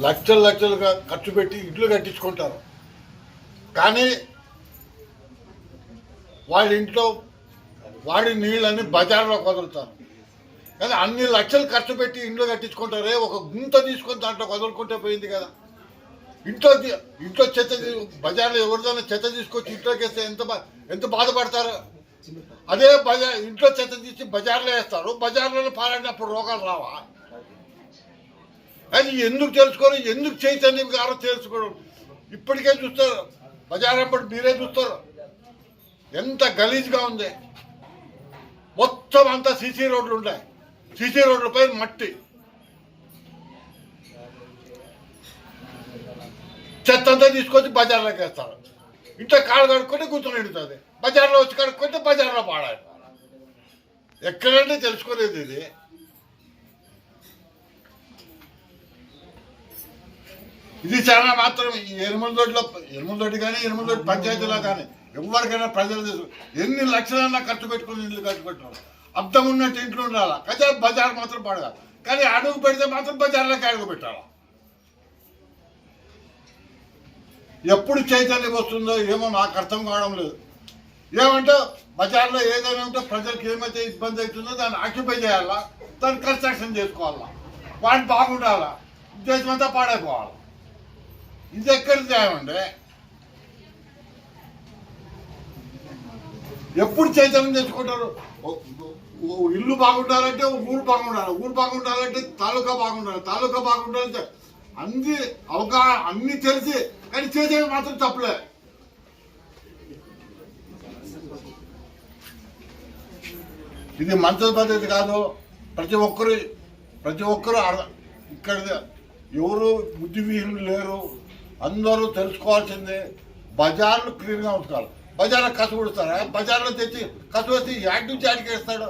లక్షలు లక్షలుగా ఖర్చు పెట్టి ఇడ్లు కట్టించుకుంటారు. కానీ వాళ్ళ ఇంట్లో వాడి నీళ్ళని బజార్లో వదులుతారు కానీ అన్ని లక్షలు ఖర్చు పెట్టి ఇంట్లో కట్టించుకుంటారే ఒక గుంత తీసుకొని దాంట్లో వదులుకుంటే పోయింది కదా. ఇంట్లో ఇంట్లో చెత్త బజార్లో ఎవరిదైనా చెత్త తీసుకొచ్చి ఇంట్లోకి వేస్తే ఎంత బా- ఎంత బాధపడతారు? అదే బజార్ ఇంట్లో చెత్త తీసి బజార్లో వేస్తారు. బజార్లో పాలైనప్పుడు రోగాలు రావా? అది ఎందుకు తెలుసుకోరు? ఎందుకు చైతన్యం కారో తెలుసుకోవడం ఇప్పటికే చూస్తారు. బజారప్పటి అప్పుడు మీరే చూస్తారు. ఎంత గలీజ్గా ఉంది. మొత్తం అంతా సీసీ రోడ్లు ఉంటాయి సీసీ రోడ్లపై మట్టి. చెత్త అంతా తీసుకొచ్చి బజార్లోకి వేస్తారు. ఇంట్లో కాళ్ళు కడుక్కుంటే కూర్చొని ఎడుతుంది బజార్లో వచ్చి కడుక్కుంటే బజార్లో పాడాలి. ఎక్కడంటే తెలుసుకోలేదు ఇది. ఇది చాలా మాత్రం ఈ ఎరుమల దొడ్లో ఎరుమల దొడ్డి కానీ ఎరుమల దొడ్డి పంచాయతీలో కానీ ఎవరికైనా ప్రజలు తెలుసు. ఎన్ని లక్షలన్నా ఖర్చు పెట్టుకుని ఇంట్లో ఖర్చు పెట్టుకోవాలి అర్థం ఉన్నట్టు ఇంట్లో ఉండాలా? కదా బజార్ మాత్రం పడగాలి కానీ అడుగు పెడితే మాత్రం బజార్లోకి అడుగు పెట్టాలి? ఎప్పుడు చైతన్యం వస్తుందో ఏమో నాకు అర్థం కావడం లేదు. ఏమంటే బజార్లో ఏదైనా ఉంటే ప్రజలకు ఏమైతే ఇబ్బంది అవుతుందో దాన్ని ఆక్యుపై చేయాలా? దాన్ని కన్స్ట్రక్షన్ చేసుకోవాలా? వాటిని బాగుండాలా? దేశమంతా పాడైపోవాలి? ఇది ఎక్కడ తేమండి ఎప్పుడు చైతన్యం తెచ్చుకుంటారు? ఇల్లు బాగుండాలంటే ఊరు బాగుండాలి ఊరు బాగుండాలంటే తాలూకా బాగుండాలి తాలూకా బాగుండాలంటే అన్ని అవగాహన అన్ని తెలిసి కానీ చేసేది మాత్రం తప్పులే. ఇది మంచి పద్ధతి కాదు. ప్రతి ఒక్కరు ప్రతి ఒక్కరు ఇక్కడ ఎవరు బుద్ధివీహులు లేరు. అందరూ తెలుసుకోవాల్సిందే బజార్లు క్లీన్గా ఉంచుకోవాలి. బజార్లో కసు కొడుతారా? బజార్లో తెచ్చి కసు వచ్చి యాడ్ నుంచి యాడికి వేస్తాడు